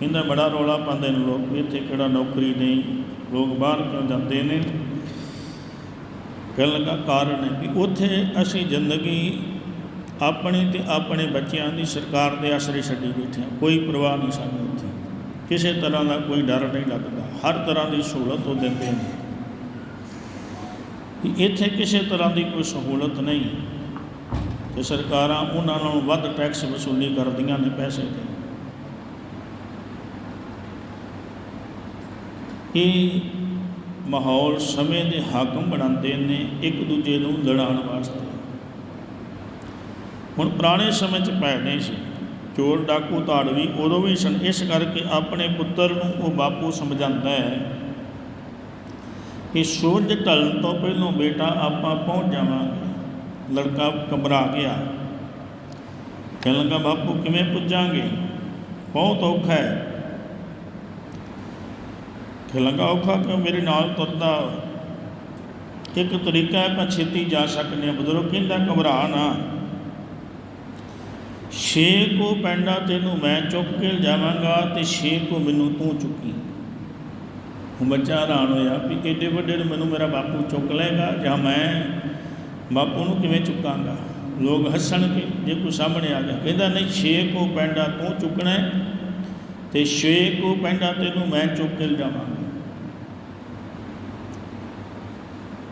ਕਹਿੰਦਾ, ਬੜਾ ਰੌਲਾ ਪਾਉਂਦੇ ਨੇ ਲੋਕ ਵੀ ਇੱਥੇ ਕਿਹੜਾ ਨੌਕਰੀ ਨਹੀਂ, ਲੋਕ ਬਾਹਰ ਕਿਉਂ ਜਾਂਦੇ ਨੇ? ਕਹਿਣ ਲੱਗਾ ਕਾਰਨ ਹੈ ਵੀ ਉੱਥੇ ਅਸੀਂ ਜ਼ਿੰਦਗੀ ਆਪਣੀ ਤੇ ਆਪਣੇ ਬੱਚਿਆਂ ਦੀ ਸਰਕਾਰ ਦੇ ਆਸਰੇ ਛੱਡੀ ਬੈਠੇ ਹਾਂ। ਕੋਈ ਪਰਵਾਹ ਨਹੀਂ ਸਾਨੂੰ। ਕਿਸੇ ਤਰ੍ਹਾਂ ਦਾ ਕੋਈ ਡਰ ਨਹੀਂ ਲੱਗਦਾ। ਹਰ ਤਰ੍ਹਾਂ ਦੀ ਸਹੂਲਤ ਉਹ ਦਿੰਦੇ ਨੇ। ਇੱਥੇ ਕਿਸੇ ਤਰ੍ਹਾਂ ਦੀ ਕੋਈ ਸਹੂਲਤ ਨਹੀਂ। ਤੇ ਸਰਕਾਰਾਂ ਉਹਨਾਂ ਨਾਲੋਂ ਵੱਧ ਟੈਕਸ ਵਸੂਲੀ ਕਰਦੀਆਂ ਨੇ ਪੈਸੇ 'ਤੇ। ਇਹ ਮਾਹੌਲ ਸਮੇਂ ਦੇ ਹਾਕਮ ਬਣਾਉਂਦੇ ਨੇ, ਇੱਕ ਦੂਜੇ ਨੂੰ ਲੜਾਉਣ ਵਾਸਤੇ। ਹੁਣ ਪੁਰਾਣੇ ਸਮੇਂ 'ਚ ਪੈ ਨਹੀਂ ਸੀ। ਚੋਰ ਡਾਕੂ ਧਾੜਵੀ ਉਦੋਂ ਵੀ ਸਨ। ਇਸ ਕਰਕੇ ਆਪਣੇ ਪੁੱਤਰ ਨੂੰ ਉਹ ਬਾਪੂ ਸਮਝਾਉਂਦਾ ਹੈ ਕਿ ਸੂਰਜ ਢਲਣ ਤੋਂ ਪਹਿਲਾਂ ਬੇਟਾ ਆਪਾਂ ਪਹੁੰਚ ਜਾਵਾਂਗੇ। ਲੜਕਾ ਘਬਰਾ ਗਿਆ। ਕਹਿਣ ਲੱਗਾ, ਬਾਪੂ, ਕਿਵੇਂ ਪੁੱਜਾਂਗੇ? ਬਹੁਤ ਔਖਾ ਹੈ। ਕਹਿਣ ਲੱਗਾ, ਔਖਾ ਕਿਉਂ? ਮੇਰੇ ਨਾਲ ਤੁਰਦਾ ਇੱਕ ਤਰੀਕਾ ਹੈ ਆਪਾਂ ਛੇਤੀ ਜਾ ਸਕਦੇ ਹਾਂ। ਬਜ਼ੁਰਗ ਕਹਿੰਦਾ, ਘਬਰਾ ਨਾ। ਛੇ ਕੋ ਪੈਂਡਾ ਤੈਨੂੰ ਮੈਂ ਚੁੱਕ ਕੇ ਜਾਵਾਂਗਾ ਤੇ ਛੇ ਕੋ ਮੈਨੂੰ ਤੂੰ ਚੁੱਕੀ। ਉਹ ਬੱਚਾ ਹੈਰਾਨ ਹੋਇਆ ਵੀ ਏਡੇ ਵੱਡੇ ਨੂੰ ਮੈਨੂੰ ਮੇਰਾ ਬਾਪੂ ਚੁੱਕ ਲਏਗਾ ਜਾਂ ਮੈਂ ਬਾਪੂ ਨੂੰ ਕਿਵੇਂ ਚੁੱਕਾਂਗਾ? ਲੋਕ ਹੱਸਣਗੇ, ਜੇ ਕੋਈ ਸਾਹਮਣੇ ਆ ਗਿਆ। ਕਹਿੰਦਾ, ਨਹੀਂ ਛੇ ਕੋ ਪੈਂਡਾ ਤੂੰ ਚੁੱਕਣਾ ਹੈ ਤੇ ਛੇ ਕੋ ਪੈਂਡਾ ਤੈਨੂੰ ਮੈਂ ਚੁੱਕ ਕੇ ਲਿਜਾਵਾਂਗਾ।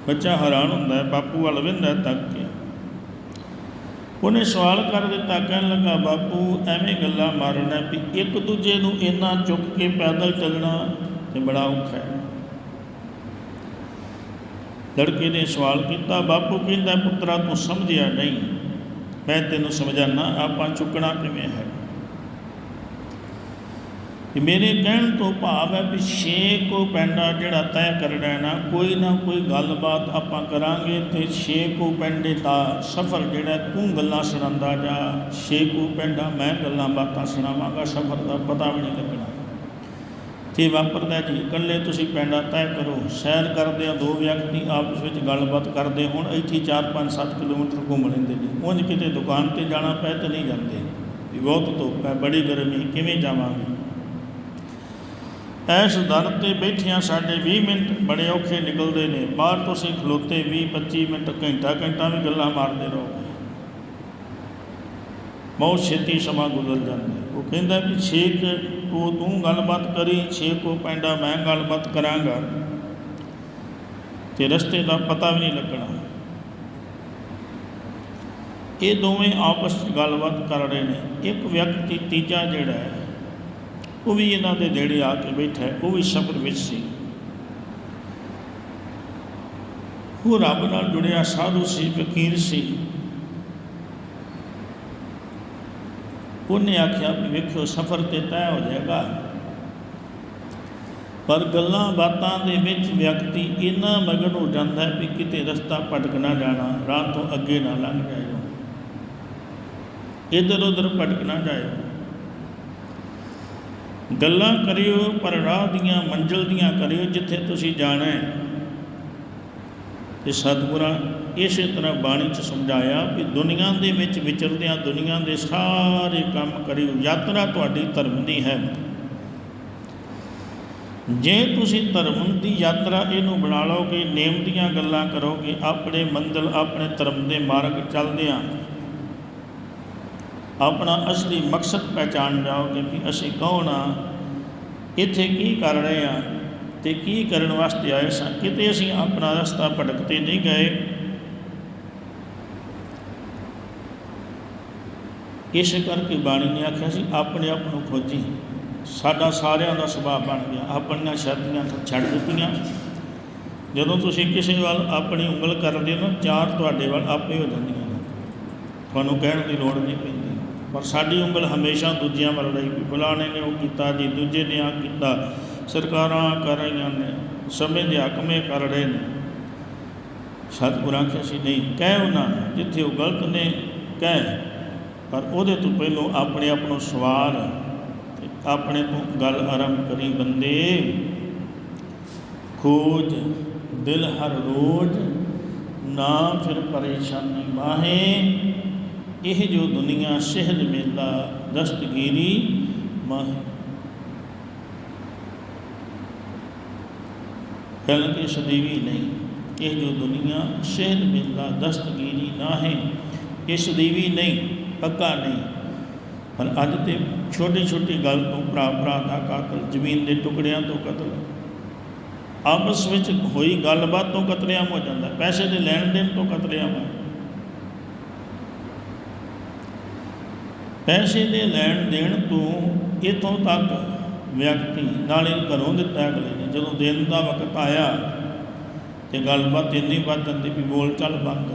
ਬੱਚਾ ਹੈਰਾਨ ਹੁੰਦਾ ਬਾਪੂ ਵੱਲ ਵੇਂਦਾ ਤੱਕ ਕੇ। ਉਹਨੇ ਸਵਾਲ ਕਰ ਦਿੱਤਾ, ਕਹਿਣ ਲੱਗਾ, ਬਾਪੂ, ਐਵੇਂ ਗੱਲਾਂ ਮਾਰਨਾ ਵੀ ਇੱਕ ਦੂਜੇ ਨੂੰ ਇੰਨਾ ਚੁੱਕ ਕੇ ਪੈਦਲ ਚੱਲਣਾ ਤੇ ਬੜਾ ਔਖਾ ਹੈ। ਲੜਕੇ ਨੇ ਸਵਾਲ ਕੀਤਾ, ਬਾਪੂ, ਕਹਿੰਦਾ, ਪੁੱਤਰਾ, ਤੂੰ ਸਮਝਿਆ ਨਹੀਂ। ਮੈਂ ਤੈਨੂੰ ਸਮਝਾਣਾ ਆਪਾਂ ਚੁੱਕਣਾ ਕਿਵੇਂ ਹੈ? ਕਿ ਮੇਰੇ ਕਹਿਣ ਤੋਂ ਭਾਵ ਹੈ ਵੀ ਛੇ ਕੋ ਪੈਂਡਾ ਜਿਹੜਾ ਤੈਅ ਕਰਨਾ ਹੈ ਨਾ, ਕੋਈ ਨਾ ਕੋਈ ਗੱਲਬਾਤ ਆਪਾਂ ਕਰਾਂਗੇ ਤੇ ਛੇ ਕੋ ਪੈਂਡੇ ਦਾ ਸਫ਼ਰ ਜਿਹੜਾ ਤੂੰ ਗੱਲਾਂ ਸੁਣਾਉਂਦਾ ਜਾ ਛੇ ਕੋ ਪੈਂਡਾ ਮੈਂ ਗੱਲਾਂ ਬਾਤਾਂ ਸੁਣਾਵਾਂਗਾ, ਸਫ਼ਰ ਦਾ ਪਤਾ ਵੀ ਨਹੀਂ ਲੱਗਣਾ। ਤੇ ਵਾਪਰਦਾ ਜੀ? ਇਕੱਲੇ ਤੁਸੀਂ ਪੈਂਡਾ ਤੈਅ ਕਰੋ, ਸੈਰ ਕਰਦੇ ਆ, ਦੋ ਵਿਅਕਤੀ ਆਪਸ ਵਿੱਚ ਗੱਲਬਾਤ ਕਰਦੇ, ਹੁਣ ਇੱਥੇ 4 5 7 ਕਿਲੋਮੀਟਰ ਘੁੰਮ ਲੈਂਦੇ ਨੇ, ਉਂਝ ਕਿਤੇ ਦੁਕਾਨ ਤੇ ਜਾਣਾ ਪਏ ਤਾਂ ਨਹੀਂ ਜਾਂਦੇ, ਵੀ ਬਹੁਤ ਧੁੱਪ ਹੈ, ਬੜੀ ਗਰਮੀ, ਕਿਵੇਂ ਜਾਵਾਂਗੇ? ਐਸ ਦਰ ਤੇ ਬੈਠਿਆਂ ਸਾਡੇ 20 ਮਿੰਟ ਬੜੇ ਔਖੇ ਨਿਕਲਦੇ ਨੇ। ਬਾਹਰ ਤੁਸੀਂ ਖਲੋਤੇ 20 25 ਮਿੰਟ, ਘੰਟਾ ਘੰਟਾ ਵੀ ਗੱਲਾਂ ਮਾਰਦੇ ਰਹੋ। ਬਹੁਤ ਛੇਤੀ ਸਮਾਂ ਗੁਜ਼ਰ ਜਾਂਦਾ ਉਹ ਕਹਿੰਦਾ ਵੀ ਛੇਕ ਕੋ ਤੂੰ ਗੱਲਬਾਤ ਕਰੀ, ਛੇ ਕੋ ਪੈਂਡਾ ਮੈਂ ਗੱਲਬਾਤ ਕਰਾਂਗਾ। ਤੇ ਰਸਤੇ ਦਾ ਪਤਾ ਵੀ ਨਹੀਂ ਲੱਗਣਾ। ਇਹ ਦੋਵੇਂ ਆਪਸ ਵਿੱਚ ਗੱਲਬਾਤ ਕਰ ਰਹੇ ਨੇ। ਇੱਕ ਵਿਅਕਤੀ ਤੀਜਾ ਜਿਹੜਾ ਹੈ ਉਹ ਵੀ ਇਹਨਾਂ ਦੇ ਨੇੜੇ ਆ ਕੇ ਬੈਠਾ ਉਹ ਵੀ ਸਫ਼ਰ ਵਿੱਚ ਸੀ। ਉਹ ਰੱਬ ਨਾਲ ਜੁੜਿਆ, ਸਾਧੂ ਸੀ, ਫਕੀਰ ਸੀ। ਉਹਨੇ ਆਖਿਆ ਵੀ ਵੇਖਿਓ, ਸਫ਼ਰ ਤੇ ਤੈਅ ਹੋ ਜਾਏਗਾ। ਪਰ ਗੱਲਾਂ ਬਾਤਾਂ ਦੇ ਵਿੱਚ ਵਿਅਕਤੀ ਇੰਨਾ ਮਗਨ ਹੋ ਜਾਂਦਾ ਹੈ ਵੀ ਕਿਤੇ ਰਸਤਾ ਭਟਕ ਨਾ ਜਾਣਾ, ਰਾਹ ਤੋਂ ਅੱਗੇ ਨਾ ਲੰਘ ਜਾਇਓ। ਇੱਧਰ ਉੱਧਰ ਭਟਕ ਨਾ ਜਾਇਓ। ਗੱਲਾਂ ਕਰਿਓ, ਪਰ ਰਾਹ ਦੀਆਂ ਮੰਜ਼ਲ ਦੀਆਂ ਕਰਿਓ ਜਿੱਥੇ ਤੁਸੀਂ ਜਾਣਾ ਹੈ। ਤੇ ਸਤਿਗੁਰਾਂ, ਇਸੇ ਤਰ੍ਹਾਂ ਬਾਣੀ ਚ ਸਮਝਾਇਆ ਕਿ ਦੁਨੀਆ ਦੇ ਵਿੱਚ ਵਿਚਰਦਿਆਂ ਦੁਨੀਆ ਦੇ ਸਾਰੇ ਕੰਮ ਕਰਿਓ। ਯਾਤਰਾ ਤੁਹਾਡੀ ਧਰਮ ਦੀ ਹੈ। ਜੇ ਤੁਸੀਂ ਧਰਮ ਦੀ ਯਾਤਰਾ ਇਹਨੂੰ ਬਣਾ ਲਓਗੇ, ਨੇਮ ਦੀਆਂ ਗੱਲਾਂ ਕਰੋਗੇ, ਆਪਣੇ ਮੰਜ਼ਲ, ਆਪਣੇ ਧਰਮ ਦੇ ਮਾਰਗ ਚੱਲਦਿਆਂ ਆਪਣਾ ਅਸਲੀ ਮਕਸਦ ਪਹਿਚਾਨ ਜਾਓਗੇ ਵੀ ਅਸੀਂ ਕੌਣ ਆ, ਇੱਥੇ ਕੀ ਕਰ ਰਹੇ ਆ ਤੇ ਕੀ ਕਰਨ ਵਾਸਤੇ ਆਏ ਸਾਂ। ਕਿਤੇ ਅਸੀਂ ਆਪਣਾ ਰਸਤਾ ਭਟਕਤੇ ਨਹੀਂ ਗਏ। ਇਸ ਕਰਕੇ ਬਾਣੀ ਨੇ ਆਖਿਆ ਸੀ, ਆਪਣੇ ਆਪ ਨੂੰ ਖੋਜੀ। ਸਾਡਾ ਸਾਰਿਆਂ ਦਾ ਸੁਭਾਅ ਬਣ ਗਿਆ। ਆਪਣੀਆਂ ਸ਼ਰਤਾਂ ਛੱਡ ਦਿੱਤੀਆਂ। ਜਦੋਂ ਤੁਸੀਂ ਕਿਸੇ ਵੱਲ ਆਪਣੀ ਉਂਗਲ ਕਰਦੇ ਹੋ ਨਾ, ਚਾਰ ਤੁਹਾਡੇ ਵੱਲ ਆਪੇ ਹੋ ਜਾਂਦੀਆਂ ਨੇ। ਤੁਹਾਨੂੰ ਕਹਿਣ ਦੀ ਲੋੜ ਨਹੀਂ ਪੈਂਦੀ ਪਰ ਸਾਡੀ ਉਂਗਲ ਹਮੇਸ਼ਾ ਦੂਜਿਆਂ ਵੱਲ ਰਹੀ ਵੀ। ਫਲਾਣੇ ਨੇ ਉਹ ਕੀਤਾ, ਜੀ ਦੂਜੇ ਨੇ ਆ ਕੀਤਾ। ਸਰਕਾਰਾਂ ਕਰ ਰਹੀਆਂ ਨੇ, ਸਮੇਂ ਦੇ ਹਕਮੇ ਕਰ ਰਹੇ ਨੇ। ਸਤਿਗੁਰਾਂ ਆਖਿਆ ਸੀ, ਨਹੀਂ, ਕਹਿ ਉਹਨਾਂ ਜਿੱਥੇ ਉਹ ਗਲਤ ਨੇ, ਕਹਿ। ਪਰ ਉਹਦੇ ਤੋਂ ਪਹਿਲਾਂ ਆਪਣੇ ਆਪ ਨੂੰ ਸਵਾਰ ਆਪਣੇ ਤੋਂ ਗੱਲ ਆਰੰਭ ਕਰੀ, ਬੰਦੇ। ਖੋਜ, ਦਿਲ ਹਰ ਰੋਜ਼, ਨਾ ਫਿਰ ਪਰੇਸ਼ਾਨੀ ਬਾਹੇ ਇਹ ਜੋ ਦੁਨੀਆ ਸ਼ਹਿਰ ਮੇਲਾ, ਦਸਤਗੀਰੀ ਮਾਹੇ। ਕਹਿਣ ਕਿ ਸਦੀਵੀ ਨਹੀਂ, ਇਹ ਜੋ ਦੁਨੀਆ ਸ਼ਹਿਰ ਮੇਲਾ, ਦਸਤਗੀਰੀ ਨਾ ਹੈ ਇਹ ਸਦੀਵੀ ਨਹੀਂ, ਪੱਕਾ ਨਹੀਂ। ਪਰ ਅੱਜ ਤੇ ਛੋਟੀ ਛੋਟੀ ਗੱਲ ਤੋਂ ਭਰਾ ਭਰਾ ਦਾ ਕਾਤਲ ਜ਼ਮੀਨ ਦੇ ਟੁਕੜਿਆਂ ਤੋਂ ਕਤਲ। ਆਪਸ ਵਿੱਚ ਹੋਈ ਗੱਲਬਾਤ ਤੋਂ ਕਤਲੇਆਮ ਹੋ ਜਾਂਦਾ, ਪੈਸੇ ਦੇ ਲੈਣ ਦੇਣ ਤੋਂ ਕਤਲੇਆਮ ਹੈ ਪੈਸੇ ਦੇ ਲੈਣ ਦੇਣ ਤੋਂ ਇਥੋਂ ਤੱਕ ਵਿਅਕਤੀ ਨਾਲੇ ਘਰੋਂ ਦਿੱਤਾ ਅਗਲੇ ਨੇ। ਜਦੋਂ ਦਿਨ ਦਾ ਵਕਤ ਆਇਆ ਤੇ ਗੱਲਬਾਤ ਇੰਨੀ ਵੱਧ ਜਾਂਦੀ ਵੀ ਬੋਲ ਚੱਲ ਬੰਦ।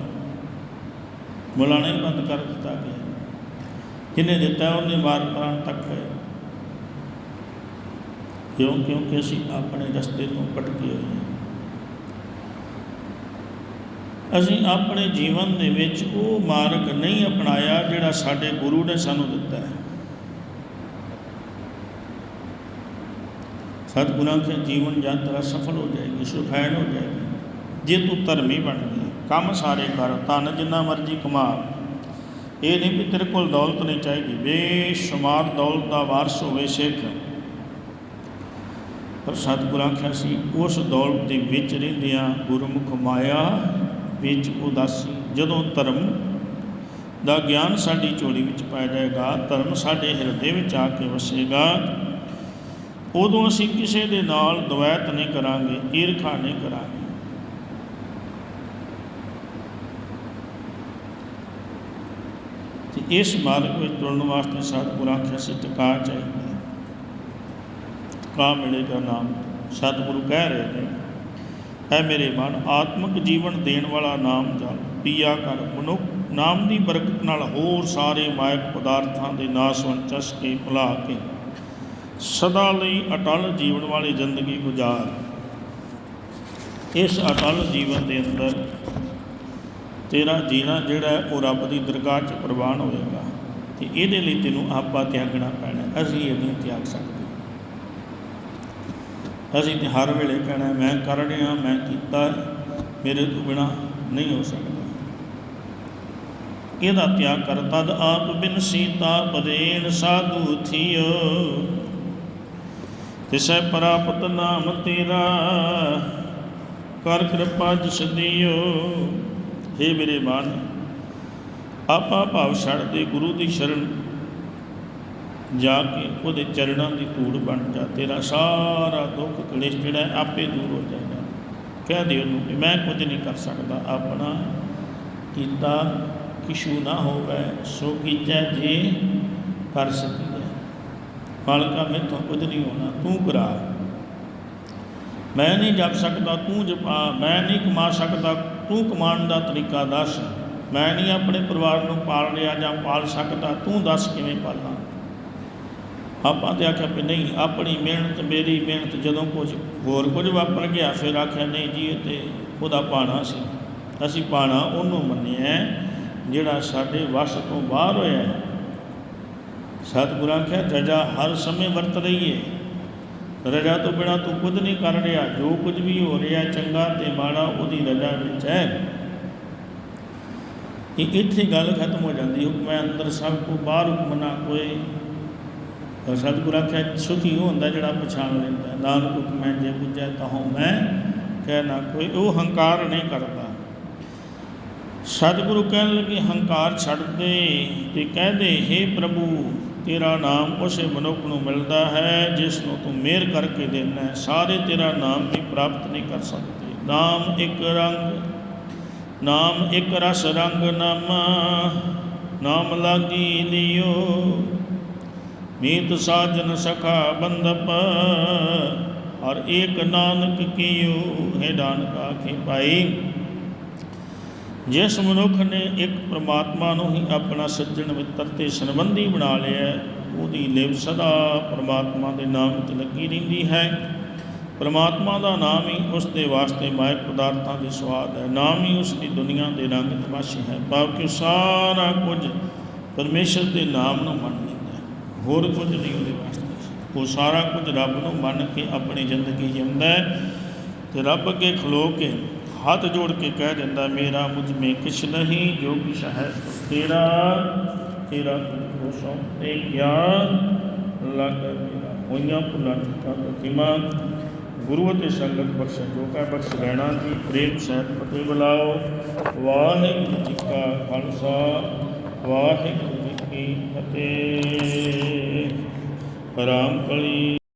ਬੋਲਣਾ ਹੀ ਬੰਦ ਕਰ ਦਿੱਤਾ ਗਿਆ। ਜਿਹਨੇ ਦਿੱਤਾ? ਉਹਨੇ ਮਾਰ ਮਾਰਨ ਤੱਕ ਗਏ ਕਿਉਂ? ਕਿਉਂਕਿ ਅਸੀਂ ਆਪਣੇ ਰਸਤੇ ਤੋਂ ਭਟਕੇ ਹੋਏ ਹਾਂ ਅਸੀਂ ਆਪਣੇ ਜੀਵਨ ਦੇ ਵਿੱਚ ਉਹ ਮਾਰਗ ਨਹੀਂ ਅਪਣਾਇਆ ਜਿਹੜਾ ਸਾਡੇ ਗੁਰੂ ਨੇ ਸਾਨੂੰ ਦਿੱਤਾ ਹੈ। ਸਤਿਗੁਰਾਂ ਕੇ ਜੀਵਨ ਯਾਤਰਾ ਸਫਲ ਹੋ ਜਾਏਗੀ ਸੁਖੈਨ ਹੋ ਜਾਏਗੀ। ਜੇ ਤੂੰ ਧਰਮੀ ਬਣ ਗਿਆ ਕੰਮ ਸਾਰੇ ਕਰ ਤਨ ਜਿੰਨਾ ਮਰਜ਼ੀ ਕਮਾ। ਇਹ ਨਹੀਂ ਵੀ ਤੇਰੇ ਕੋਲ ਦੌਲਤ ਨਹੀਂ ਚਾਹੀਦੀ। ਬੇਸ਼ੁਮਾਰ ਦੌਲਤ ਦਾ ਵਾਰਸ ਹੋਵੇ ਸਿੱਖ। ਪਰ ਸਤਿਗੁਰਾਂ ਆਖਿਆ ਸੀ, ਉਸ ਦੌਲਤ ਦੇ ਵਿੱਚ ਰਹਿੰਦਿਆਂ ਗੁਰਮੁਖ ਮਾਇਆ ਵਿੱਚ ਉਦਾਸੀ ਜਦੋਂ ਧਰਮ ਦਾ ਗਿਆਨ ਸਾਡੀ ਝੋਲੀ ਵਿੱਚ ਪੈ ਜਾਏਗਾ, ਧਰਮ ਸਾਡੇ ਹਿਰਦੇ ਵਿੱਚ ਆ ਕੇ ਵਸੇਗਾ, ਉਦੋਂ ਅਸੀਂ ਕਿਸੇ ਦੇ ਨਾਲ ਦਵੈਤ ਨਹੀਂ ਕਰਾਂਗੇ, ਈਰਖਾ ਨਹੀਂ ਕਰਾਂਗੇ। ਤੇ ਇਸ ਮਾਰਗ ਵਿੱਚ ਤੁਰਨ ਵਾਸਤੇ ਸਤਿਗੁਰਾਂ ਆਖਿਆ ਸੀ, ਟਿਕਾ ਚਾਹੀਦਾ। ਕਾ ਮਿਲੇਗਾ ਨਾਮ। ਸਤਿਗੁਰੂ ਕਹਿ ਰਹੇ ਨੇ ਐ ਮੇਰੇ ਮਨ, ਆਤਮਿਕ ਜੀਵਨ ਦੇਣ ਵਾਲਾ ਨਾਮ ਜਲ ਪੀਆ ਕਰ ਮਨੁੱਖ, ਨਾਮ ਦੀ ਬਰਕਤ ਨਾਲ ਹੋਰ ਸਾਰੇ ਮਾਇਕ ਪਦਾਰਥਾਂ ਦੇ ਨਾਸ ਚਸ ਕੇ ਭੁਲਾ ਕੇ ਸਦਾ ਲਈ ਅਟਲ ਜੀਵਨ ਵਾਲੀ ਜ਼ਿੰਦਗੀ ਗੁਜ਼ਾਰ। ਇਸ ਅਟਲ ਜੀਵਨ ਦੇ ਅੰਦਰ ਤੇਰਾ ਜੀਣਾ ਜਿਹੜਾ ਉਹ ਰੱਬ ਦੀ ਦਰਗਾਹ 'ਚ ਪ੍ਰਵਾਨ ਹੋਵੇਗਾ ਤੇ ਇਹਦੇ ਲਈ ਤੈਨੂੰ ਆਪਾ ਤਿਆਗਣਾ ਪੈਣਾ, ਅਸੀਂ ਇਹ ਨਹੀਂ ਤਿਆਗ ਸਕਦੇ। ਅਸੀਂ ਤੇ ਹਰ ਵੇਲੇ ਕਹਿਣਾ, ਮੈਂ ਕਰ ਰਿਹਾ, ਮੈਂ ਕੀਤਾ, ਮੇਰੇ ਤੋਂ ਬਿਨਾ ਨਹੀਂ ਹੋ ਸਕਦਾ। ਇਹਦਾ ਤਿਆਗ ਕਰ, ਤਦ ਆਪ ਬਿਨ ਸੀਤਾ ਬਦੇਨ ਸਾਧੂ ਥਿਓ। ਤਿਸੈ ਪ੍ਰਾਪਤ ਨਾਮ ਤੇਰਾ, ਕਰ ਕਿਰਪਾ ਜਿਸ ਦਿਓ। हे ਮੇਰੇ ਮਨ, ਆਪਾ ਭਾਵ ਛੱਡ ਦੇ ਗੁਰੂ ਦੀ ਸ਼ਰਨ ਜਾ ਕੇ ਉਹਦੇ ਚਰਨਾਂ ਦੀ ਧੂੜ ਬਣ ਜਾ, ਤੇਰਾ ਸਾਰਾ ਦੁੱਖ ਕਲੇਸ਼ ਜਿਹੜਾ ਆਪੇ ਦੂਰ ਹੋ ਜਾਏਗਾ ਕਹਿ ਦੇ ਉਹਨੂੰ ਕਿ ਮੈਂ ਕੁਝ ਨਹੀਂ ਕਰ ਸਕਦਾ, ਆਪਣਾ ਕੀਤਾ ਕਿਛੂ ਨਾ ਹੋਵੇ, ਸੋ ਕੀਜੈ ਜੇ ਕਰ ਸਕੀਏ ਮਾਲਕਾ, ਮੈਥੋਂ ਕੁਝ ਨਹੀਂ ਹੋਣਾ, ਤੂੰ ਕਰਾ। ਮੈਂ ਨਹੀਂ ਜਪ ਸਕਦਾ, ਤੂੰ ਜਪਾ। ਮੈਂ ਨਹੀਂ ਕਮਾ ਸਕਦਾ, ਤੂੰ ਕਮਾਉਣ ਦਾ ਤਰੀਕਾ ਦੱਸ। ਮੈਂ ਨਹੀਂ ਆਪਣੇ ਪਰਿਵਾਰ ਨੂੰ ਪਾਲ ਰਿਹਾ ਜਾਂ ਪਾਲ ਸਕਦਾ, ਤੂੰ ਦੱਸ ਕਿਵੇਂ ਪਾਲਾਂ। ਆਪਾਂ ਤੇ ਆਖਿਆ ਵੀ ਨਹੀਂ, ਆਪਣੀ ਮਿਹਨਤ, ਮੇਰੀ ਮਿਹਨਤ ਜਦੋਂ ਕੁਝ ਹੋਰ ਕੁਝ ਵਾਪਰ ਗਿਆ, ਫਿਰ ਆਖਿਆ ਨਹੀਂ ਜੀ, ਇਹ ਤੇ ਉਹਦਾ ਪਾਣਾ ਸੀ। ਅਸੀਂ ਪਾਣਾ ਉਹਨੂੰ ਮੰਨਿਆ ਜਿਹੜਾ ਸਾਡੇ ਵਸ ਤੋਂ ਬਾਹਰ ਹੋਇਆ ਹੈ। ਸਤਿਗੁਰਾਂ ਆਖਿਆ, ਰਜਾ ਹਰ ਸਮੇਂ ਵਰਤ ਰਹੀ ਹੈ ਰਜਾ ਤੋਂ ਬਿਨਾ ਤੂੰ ਕੁਝ ਨਹੀਂ ਕਰ ਰਿਹਾ, ਜੋ ਕੁਝ ਵੀ ਹੋ ਰਿਹਾ ਚੰਗਾ ਤੇ ਮਾੜਾ, ਉਹਦੀ ਰਜਾ ਵਿੱਚ ਹੈ। ਇਹ ਇੱਥੇ ਗੱਲ ਖਤਮ ਹੋ ਜਾਂਦੀ, ਹੁਕਮੈ ਅੰਦਰ ਸਭ ਕੋ ਬਾਹਰ ਹੁਕਮ ਨਾ ਕੋਈ ਸਤਿਗੁਰਾਂ ਆਖਿਆ, ਸੁਖੀ ਉਹ ਹੁੰਦਾ ਜਿਹੜਾ ਪਛਾਣ ਲੈਂਦਾ ਹੈ। ਨਾਨਕ ਹੁਕਮ ਹੈ, ਜੇ ਬੁੱਝੈ ਤਹੋ ਮੈਂ ਕਹਿ ਨਾ ਕੋਈ। ਉਹ ਹੰਕਾਰ ਨਹੀਂ ਕਰਦਾ। ਸਤਿਗੁਰੂ ਕਹਿਣ ਲੱਗੇ, ਹੰਕਾਰ ਛੱਡ ਦੇ ਤੇ ਕਹਿ ਦੇ हे ਪ੍ਰਭੂ, ਤੇਰਾ ਨਾਮ ਉਸੇ ਮਨੁੱਖ ਨੂੰ ਮਿਲਦਾ ਹੈ, ਜਿਸ ਨੂੰ ਤੂੰ ਮਿਹਰ ਕਰਕੇ ਦੇਣਾ ਹੈ। ਸਾਰੇ ਤੇਰਾ ਨਾਮ ਵੀ ਪ੍ਰਾਪਤ ਨਹੀਂ ਕਰ ਸਕਦੇ। ਨਾਮ ਇੱਕ ਰੰਗ, ਨਾਮ ਇੱਕ ਰਸ ਰੰਗ ਨਾਮਾ, ਨਾਮ ਲਾਗੀ ਲਿਓ। ਮੀਤ ਸਾਜਨ ਸਖਾ ਬੰਦਪ ਔਰ ਏਕ ਨਾਨਕ ਕੀਓ ਹੈ ਨਾਨਕ ਆਖੇ ਭਾਈ। ਜਿਸ ਮਨੁੱਖ ਨੇ ਇੱਕ ਪ੍ਰਮਾਤਮਾ ਨੂੰ ਹੀ ਆਪਣਾ ਸੱਜਣ ਮਿੱਤਰ ਤੇ ਸੰਬੰਧੀ ਬਣਾ ਲਿਆ ਉਹਦੀ ਲਿਵ ਸਦਾ ਪ੍ਰਮਾਤਮਾ ਦੇ ਨਾਮ ਵਿੱਚ ਲੱਗੀ ਰਹਿੰਦੀ ਹੈ। ਪ੍ਰਮਾਤਮਾ ਦਾ ਨਾਮ ਹੀ ਉਸ ਦੇ ਵਾਸਤੇ ਮਾਇਕ ਪਦਾਰਥਾਂ ਦੇ ਸਵਾਦ ਹੈ, ਨਾਮ ਹੀ ਉਸ ਦੀ ਦੁਨੀਆ ਦੇ ਰੰਗ ਤਮਾਸ਼ੇ ਹੈ। ਭਾਵ ਕਿ ਸਾਰਾ ਕੁਝ ਪਰਮੇਸ਼ਰ ਦੇ ਨਾਮ ਨੂੰ ਮੰਨ ਹੋਰ ਕੁਝ ਨਹੀਂ ਉਹਦੇ ਵਾਸਤੇ। ਉਹ ਸਾਰਾ ਕੁਝ ਰੱਬ ਨੂੰ ਮੰਨ ਕੇ ਆਪਣੀ ਜ਼ਿੰਦਗੀ ਜਿਉਂਦਾ ਹੈ ਤੇ ਰੱਬ ਅੱਗੇ ਖਲੋ ਕੇ ਹੱਥ ਜੋੜ ਕੇ ਕਹਿ ਦਿੰਦਾ, ਮੇਰਾ ਮੁਝ ਮੇ ਕਿਛ ਨਹੀਂ, ਜੋ ਕਿਛ ਹੈ ਤੇਰਾ ਤੇਰਾ ਤੁਮਕੋ ਸੌਂਪੇ ਗਿਆਨ ਲਗ ਮੇਰਾ ਹੋਈਆਂ ਭੁੱਲਾਂ ਚੁੱਕਾ ਪ੍ਰਤਿਮਾ ਗੁਰੂ ਅਤੇ ਸੰਗਤ ਬਖਸ਼ ਜੋ ਕਾ ਬਖਸ਼ ਰਹਿਣਾ ਜੀ, ਪ੍ਰੇਮ ਸਹਿਤ ਫਤਿਹ ਬੁਲਾਓ। ਵਾਹਿਗੁਰੂ ਜੀ ਕਾ ਖਾਲਸਾ, ਵਾਹਿਗੁਰੂ ਕੀ ਫਤਿਹ। ਰਾਮ ਕਲੀ।